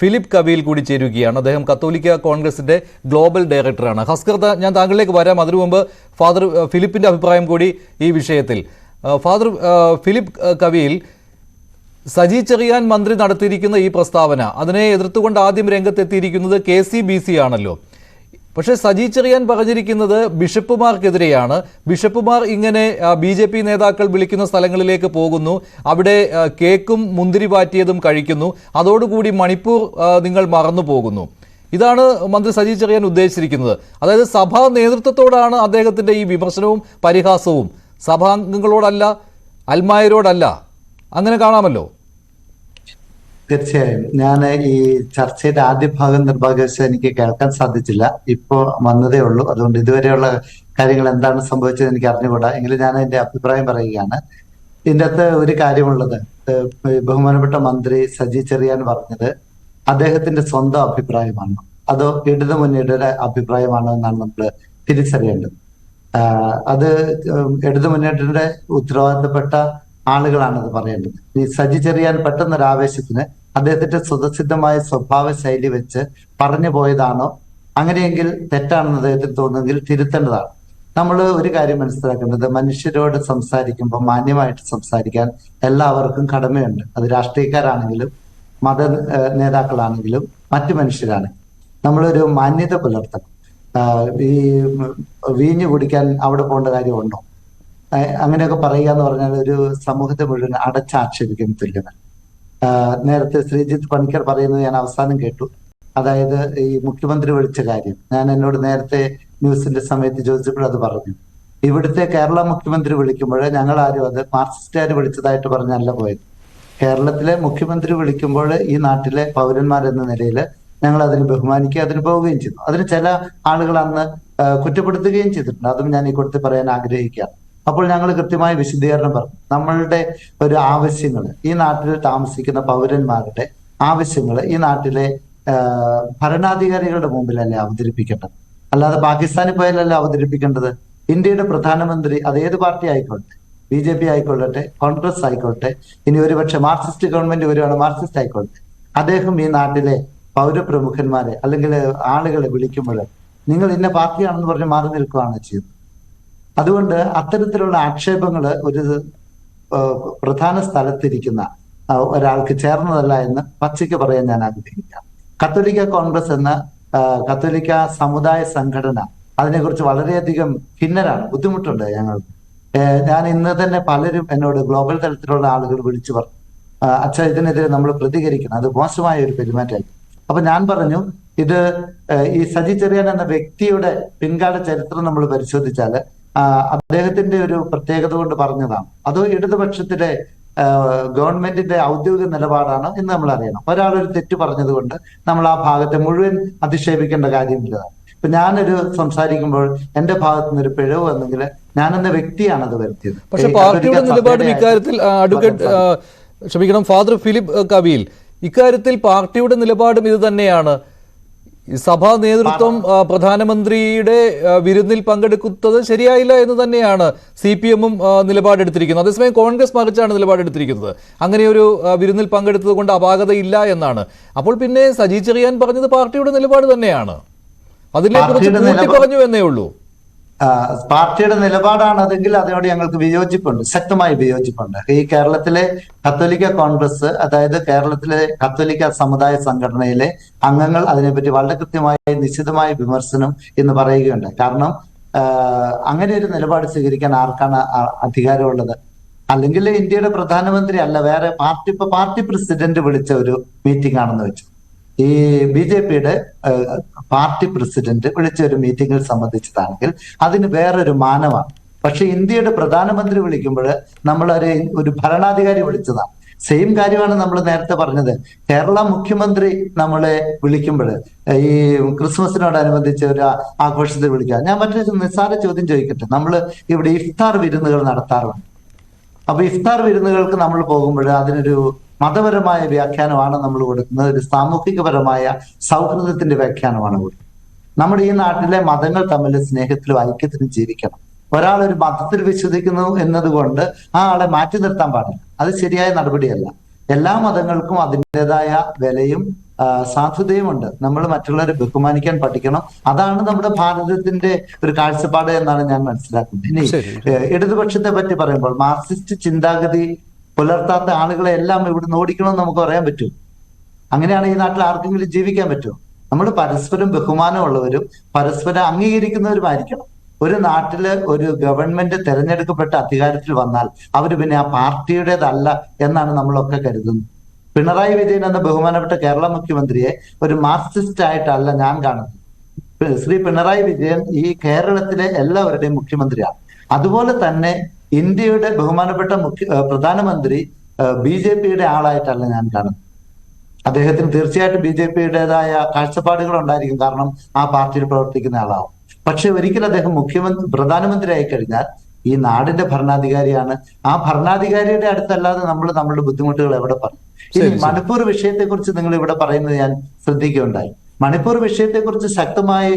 Philip കവിയിൽ കൂടി ചേരുകയാണ്. അദ്ദേഹം കത്തോലിക്ക കോൺഗ്രസിന്റെ ഗ്ലോബൽ ഡയറക്ടറാണ്. ഹസ്കർ ഞാൻ താങ്കളിലേക്ക് വരാം. അതിനു മുമ്പ് ഫാദർ ഫിലിപ്പിന്റെ അഭിപ്രായം കൂടി ഈ വിഷയത്തിൽ. ഫാദർ ഫിലിപ്പ് കവിയിൽ സജി ചെറിയാൻ മന്ത്രി നടത്തിയിരിക്കുന്ന ഈ പ്രസ്താവന അതിനെ എതിർത്തുകൊണ്ട് ആദ്യം രംഗത്തെത്തിയിരിക്കുന്നത് കെ സി ബി സി ആണല്ലോ. പക്ഷേ സജി ചെറിയാൻ പറഞ്ഞിരിക്കുന്നത് ബിഷപ്പുമാർക്കെതിരെയാണ്. ബിഷപ്പുമാർ ഇങ്ങനെ ബി ജെ പി നേതാക്കൾ വിളിക്കുന്ന സ്ഥലങ്ങളിലേക്ക് പോകുന്നു. അവിടെ കേക്കും മുന്തിരി പാറ്റിയതും കഴിക്കുന്നു. അതോടുകൂടി മണിപ്പൂർ നിങ്ങൾ മറന്നു പോകുന്നു. ഇതാണ് മന്ത്രി സജി ചെറിയാൻ ഉദ്ദേശിച്ചിരിക്കുന്നത്. അതായത് സഭാ നേതൃത്വത്തോടാണ് അദ്ദേഹത്തിന്റെ ഈ വിമർശനവും പരിഹാസവും. സഭാംഗങ്ങളോടല്ല അൽമായരോടല്ല. അങ്ങനെ കാണാമല്ലോ. തീർച്ചയായും. ഞാൻ ഈ ചർച്ചയുടെ ആദ്യ ഭാഗം നിർഭാഗ്യവശാൽ എനിക്ക് കേൾക്കാൻ സാധിച്ചില്ല. ഇപ്പോ വന്നതേ ഉള്ളൂ. അതുകൊണ്ട് ഇതുവരെയുള്ള കാര്യങ്ങൾ എന്താണ് സംഭവിച്ചത് എനിക്ക് അറിഞ്ഞുകൂടാ. എങ്കിലും ഞാൻ എന്റെ അഭിപ്രായം പറയുകയാണ്. ഇതിന്റെ അകത്ത് ഒരു കാര്യമുള്ളത്. ബഹുമാനപ്പെട്ട മന്ത്രി സജി ചെറിയാൻ പറഞ്ഞത് അദ്ദേഹത്തിന്റെ സ്വന്തം അഭിപ്രായമാണ്. അതോ ഇടതു മുന്നണിയുടെ അഭിപ്രായമാണോ എന്നാണ് നമ്മൾ തിരിച്ചറിയേണ്ടത്. അത് ഇടതു മുന്നേറ്റത്തിന്റെ ഉത്തരവാദിത്തപ്പെട്ട ആളുകളാണ് അത് പറയേണ്ടത്. ഈ സജി ചെറിയാൻ പെട്ടെന്നൊരു ആവേശത്തിന് അദ്ദേഹത്തിന്റെ സ്വതസിദ്ധമായ സ്വഭാവ ശൈലി വെച്ച് പറഞ്ഞു പോയതാണോ? അങ്ങനെയെങ്കിൽ തെറ്റാണെന്ന് അദ്ദേഹത്തിന് തോന്നുമെങ്കിൽ തിരുത്തേണ്ടതാണ്. നമ്മൾ ഒരു കാര്യം മനസ്സിലാക്കേണ്ടത് മനുഷ്യരോട് സംസാരിക്കുമ്പോൾ മാന്യമായിട്ട് സംസാരിക്കാൻ എല്ലാവർക്കും കടമയുണ്ട്. അത് രാഷ്ട്രീയക്കാരാണെങ്കിലും മത നേതാക്കളാണെങ്കിലും മറ്റു മനുഷ്യരാണ് നമ്മളൊരു മാന്യത പുലർത്തണം. ഈ വീഞ്ഞ് കുടിക്കാൻ അവിടെ പോകേണ്ട കാര്യമുണ്ടോ? അങ്ങനെയൊക്കെ പറയുക എന്ന് പറഞ്ഞാൽ ഒരു സമൂഹത്തെ മുഴുവൻ അടച്ചാക്ഷേപിക്കുന്ന തുല്യമാണ് നേരത്തെ ശ്രീജിത്ത് പണിക്കർ പറയുന്നത് ഞാൻ അവസാനം കേട്ടു. അതായത് ഈ മുഖ്യമന്ത്രി വിളിച്ച കാര്യം. ഞാൻ എന്നോട് നേരത്തെ ന്യൂസിന്റെ സമയത്ത് ചോദിച്ചപ്പോൾ അത് പറഞ്ഞു. ഇവിടുത്തെ കേരള മുഖ്യമന്ത്രി വിളിക്കുമ്പോൾ ഞങ്ങൾ ആരും അത് മാർക്സിസ്റ്റുകാർ വിളിച്ചതായിട്ട് പറഞ്ഞല്ല പോയത്. കേരളത്തിലെ മുഖ്യമന്ത്രി വിളിക്കുമ്പോൾ ഈ നാട്ടിലെ പൗരന്മാരെന്ന നിലയിൽ ഞങ്ങൾ അതിന് ബഹുമാനിക്കുക അതിന് പോവുകയും ചെയ്തു. അതിന് ചില ആളുകൾ അന്ന് കുറ്റപ്പെടുത്തുകയും ചെയ്തിട്ടുണ്ട്. അതും ഞാൻ ഈ കൊടുത്ത് പറയാൻ ആഗ്രഹിക്കുകയാണ്. അപ്പോൾ ഞങ്ങൾ കൃത്യമായ വിശദീകരണം പറഞ്ഞു. നമ്മളുടെ ഒരു ആവശ്യങ്ങൾ ഈ നാട്ടിൽ താമസിക്കുന്ന പൗരന്മാരുടെ ആവശ്യങ്ങൾ ഈ നാട്ടിലെ ഭരണാധികാരികളുടെ മുമ്പിലല്ലേ അവതരിപ്പിക്കേണ്ടത്? അല്ലാതെ പാകിസ്ഥാനിൽ പോയാലല്ലേ അവതരിപ്പിക്കേണ്ടത്? ഇന്ത്യയുടെ പ്രധാനമന്ത്രി അത് ഏത് പാർട്ടി ആയിക്കോട്ടെ? ബി ജെ പി ആയിക്കൊള്ളട്ടെ കോൺഗ്രസ് ആയിക്കോട്ടെ ഇനി ഒരുപക്ഷെ മാർക്സിസ്റ്റ് ഗവൺമെന്റ് വരുവാണ് മാർക്സിസ്റ്റ് ആയിക്കോട്ടെ. അദ്ദേഹം ഈ നാട്ടിലെ പൗരപ്രമുഖന്മാരെ അല്ലെങ്കിൽ ആളുകളെ വിളിക്കുമ്പോൾ നിങ്ങൾ ഇന്ന പാർട്ടിയാണെന്ന് പറഞ്ഞ് മാറി നിൽക്കുകയാണ് ചെയ്തത് അതുകൊണ്ട് അത്തരത്തിലുള്ള ആക്ഷേപങ്ങൾ ഒരു പ്രധാന സ്ഥലത്തിരിക്കുന്ന ഒരാൾക്ക് ചേർന്നതല്ല എന്ന് പച്ചയ്ക്ക് പറയാൻ ഞാൻ ആഗ്രഹിക്കാം. കത്തോലിക്ക കോൺഗ്രസ് എന്ന കത്തോലിക്ക സമുദായ സംഘടന അതിനെക്കുറിച്ച് വളരെയധികം ഭിന്നരാണ് ബുദ്ധിമുട്ടുണ്ട് ഞങ്ങൾ ഞാൻ ഇന്ന് തന്നെ പലരും എന്നോട് ഗ്ലോബൽ തലത്തിലുള്ള ആളുകൾ വിളിച്ചു പറഞ്ഞു അച്ഛാ ഇതിനെതിരെ നമ്മൾ പ്രതികരിക്കണം അത് മോശമായ ഒരു പെരുമാറ്റമായി അപ്പൊ ഞാൻ പറഞ്ഞു ഇത് ഈ സജി ചെറിയാൻ എന്ന വ്യക്തിയുടെ പിൻകാല ചരിത്രം നമ്മൾ പരിശോധിച്ചാൽ അദ്ദേഹത്തിന്റെ ഒരു പ്രത്യേകത കൊണ്ട് പറഞ്ഞതാണ്. അത് ഇടതുപക്ഷത്തിലെ ഗവൺമെന്റിന്റെ ഔദ്യോഗിക നിലപാടാണ് എന്ന് നമ്മൾ അറിയണം. ഒരാൾ ഒരു തെറ്റ് പറഞ്ഞതുകൊണ്ട് നമ്മൾ ആ ഭാഗത്തെ മുഴുവൻ അധിക്ഷേപിക്കേണ്ട കാര്യമില്ല. ഇപ്പൊ ഞാനൊരു സംസാരിക്കുമ്പോൾ എന്റെ ഭാഗത്തു നിന്ന് ഒരു പിഴവ് വന്നെങ്കിൽ ഞാൻ എന്ന വ്യക്തിയാണ് അത് വരുത്തിയത്. പക്ഷെ പാർട്ടിയുടെ നിലപാട് ഇക്കാര്യത്തിൽ അഡ്വക്കേറ്റ് ക്ഷമിക്കണം ഫാദർ ഫിലിപ്പ് കവിയിൽ ഇക്കാര്യത്തിൽ പാർട്ടിയുടെ നിലപാടും ഇത് തന്നെയാണ്. ഈ സഭാ നേതൃത്വം പ്രധാനമന്ത്രിയുടെ വിരുന്നിൽ പങ്കെടുക്കുന്നത് ശരിയായില്ല എന്ന് തന്നെയാണ് സി പി എമ്മും നിലപാടെടുത്തിരിക്കുന്നത്. അതേസമയം കോൺഗ്രസ് മറിച്ചാണ് നിലപാടെടുത്തിരിക്കുന്നത്. അങ്ങനെ ഒരു വിരുന്നിൽ പങ്കെടുത്തത് കൊണ്ട് അപാകതയില്ല എന്നാണ്. അപ്പോൾ പിന്നെ സജി ചെറിയാൻ പറഞ്ഞത് പാർട്ടിയുടെ നിലപാട് തന്നെയാണ്. അതിനെക്കുറിച്ച് കൂട്ടി പറഞ്ഞു എന്നേ ഉള്ളൂ. പാർട്ടിയുടെ നിലപാടാണ് അതെങ്കിൽ അതിനോട് ഞങ്ങൾക്ക് വിയോജിപ്പുണ്ട് ശക്തമായി വിയോജിപ്പുണ്ട്. ഈ കേരളത്തിലെ കത്തോലിക്ക കോൺഗ്രസ് അതായത് കേരളത്തിലെ കത്തോലിക്ക സമുദായ സംഘടനയിലെ അംഗങ്ങൾ അതിനെപ്പറ്റി വളരെ കൃത്യമായി നിശ്ചിതമായ വിമർശനം എന്ന് പറയുകയുണ്ട് കാരണം അങ്ങനെ ഒരു നിലപാട് സ്വീകരിക്കാൻ ആർക്കാണ് അധികാരമുള്ളത്? അല്ലെങ്കിൽ ഇന്ത്യയുടെ പ്രധാനമന്ത്രി അല്ല വേറെ പാർട്ടി ഇപ്പൊ പാർട്ടി പ്രസിഡന്റ് വിളിച്ച ഒരു മീറ്റിംഗ് ആണെന്ന് വെച്ചു. ഈ ബി ജെ പിയുടെ പാർട്ടി പ്രസിഡന്റ് വിളിച്ച ഒരു മീറ്റിംഗിൽ സംബന്ധിച്ചതാണെങ്കിൽ അതിന് വേറൊരു മാനമാണ്. പക്ഷെ ഇന്ത്യയുടെ പ്രധാനമന്ത്രി വിളിക്കുമ്പോൾ നമ്മൾ ഒരു ഒരു ഭരണാധികാരി വിളിച്ചതാണ്. സെയിം കാര്യമാണ് നമ്മൾ നേരത്തെ പറഞ്ഞത്. കേരള മുഖ്യമന്ത്രി നമ്മളെ വിളിക്കുമ്പോൾ ഈ ക്രിസ്മസിനോടനുബന്ധിച്ച് ഒരു ആഘോഷത്തിൽ വിളിക്കുക. ഞാൻ മറ്റൊരു നിസ്സാര ചോദ്യം ചോദിക്കട്ടെ. നമ്മൾ ഇവിടെ ഇഫ്താർ വിരുന്നുകൾ നടത്താറുണ്ട്. അപ്പൊ ഇഫ്താർ വിരുന്നുകൾക്ക് നമ്മൾ പോകുമ്പോൾ അതിനൊരു മതപരമായ വ്യാഖ്യാനമാണ് നമ്മൾ കൊടുക്കുന്നത്. ഒരു സാമൂഹികപരമായ സൗഹൃദത്തിന്റെ വ്യാഖ്യാനമാണ് കൊടുക്കുന്നത്. നമ്മുടെ ഈ നാട്ടിലെ മതങ്ങൾ തമ്മിൽ സ്നേഹത്തിലും ഐക്യത്തിലും ജീവിക്കണം. ഒരാൾ ഒരു മതത്തിൽ വിശ്വസിക്കുന്നു എന്നതുകൊണ്ട് ആ ആളെ മാറ്റി നിർത്താൻ പാടില്ല. അത് ശരിയായ നടപടിയല്ല. എല്ലാ മതങ്ങൾക്കും അതിന്റെതായ വിലയും സാധ്യതയും സാധുതയുമുണ്ട് നമ്മൾ മറ്റുള്ളവരെ ബഹുമാനിക്കാൻ പഠിക്കണം. അതാണ് നമ്മുടെ ഭാരതത്തിന്റെ ഒരു കാഴ്ചപ്പാട് എന്നാണ് ഞാൻ മനസ്സിലാക്കുന്നത്. ഇനി ഇടതുപക്ഷത്തെ പറ്റി പറയുമ്പോൾ മാർക്സിസ്റ്റ് ചിന്താഗതി പുലർത്താത്ത ആളുകളെ എല്ലാം ഇവിടുന്ന് ഓടിക്കണമെന്ന് നമുക്ക് പറയാൻ പറ്റും. അങ്ങനെയാണ് ഈ നാട്ടിൽ ആർക്കെങ്കിലും ജീവിക്കാൻ പറ്റുമോ നമ്മൾ പരസ്പരം ബഹുമാനമുള്ളവരും പരസ്പരം അംഗീകരിക്കുന്നവരുമായിരിക്കണം. ഒരു നാട്ടിൽ ഒരു ഗവൺമെന്റ് തെരഞ്ഞെടുക്കപ്പെട്ട അധികാരത്തിൽ വന്നാൽ അവർ പിന്നെ ആ പാർട്ടിയുടേതല്ല എന്നാണ് നമ്മളൊക്കെ കരുതുന്നത്. പിണറായി വിജയൻ എന്ന ബഹുമാനപ്പെട്ട കേരള മുഖ്യമന്ത്രിയെ ഒരു മാർക്സിസ്റ്റ് ആയിട്ടല്ല ഞാൻ കാണുന്നത്. ശ്രീ പിണറായി വിജയൻ ഈ കേരളത്തിലെ എല്ലാവരുടെയും മുഖ്യമന്ത്രിയാണ്. അതുപോലെ തന്നെ ഇന്ത്യയുടെ ബഹുമാനപ്പെട്ട മുഖ്യ പ്രധാനമന്ത്രി ബി ജെ പിയുടെ ആളായിട്ടല്ല ഞാൻ കാണുന്നത്. അദ്ദേഹത്തിന് തീർച്ചയായിട്ടും ബി ജെ പിയുടേതായ കാഴ്ചപ്പാടുകൾ ഉണ്ടായിരിക്കും കാരണം ആ പാർട്ടിയിൽ പ്രവർത്തിക്കുന്ന ആളാവും. പക്ഷെ ഒരിക്കലും അദ്ദേഹം മുഖ്യമന്ത്രി പ്രധാനമന്ത്രി ആയി കഴിഞ്ഞാൽ ഈ നാടിന്റെ ഭരണാധികാരിയാണ്. ആ ഭരണാധികാരിയുടെ അടുത്തല്ലാതെ നമ്മൾ നമ്മളുടെ ബുദ്ധിമുട്ടുകൾ എവിടെ പറയും? ഇനി. മണിപ്പൂർ വിഷയത്തെക്കുറിച്ച് നിങ്ങൾ ഇവിടെ പറയുന്നത് ഞാൻ ശ്രദ്ധിക്കുകയുണ്ടായി. മണിപ്പൂർ വിഷയത്തെക്കുറിച്ച് ശക്തമായി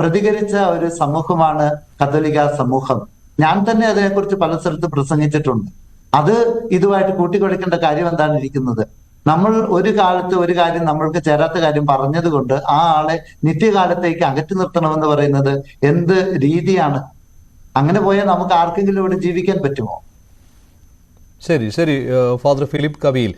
പ്രതികരിച്ച ഒരു സമൂഹമാണ് കത്തോലിക്ക സമൂഹം. ഞാൻ തന്നെ അതിനെക്കുറിച്ച് പല സ്ഥലത്ത് പ്രസംഗിച്ചിട്ടുണ്ട്. അത് ഇതുമായിട്ട് കൂട്ടിക്കൊടുക്കേണ്ട കാര്യം എന്താണ് ഇരിക്കുന്നത്? നമ്മൾ ഒരു കാലത്ത് ഒരു കാര്യം നമ്മൾക്ക് ചേരാത്ത കാര്യം പറഞ്ഞതുകൊണ്ട് ആ ആളെ നിത്യകാലത്തേക്ക് അകറ്റി നിർത്തണമെന്ന് പറയുന്നത് എന്ത് രീതിയാണ്? അങ്ങനെ പോയാൽ നമുക്ക് ആർക്കെങ്കിലും ഇവിടെ ജീവിക്കാൻ പറ്റുമോ? ശരി ശരി ഫാദർ ഫിലിപ്പ് കവിയിൽ.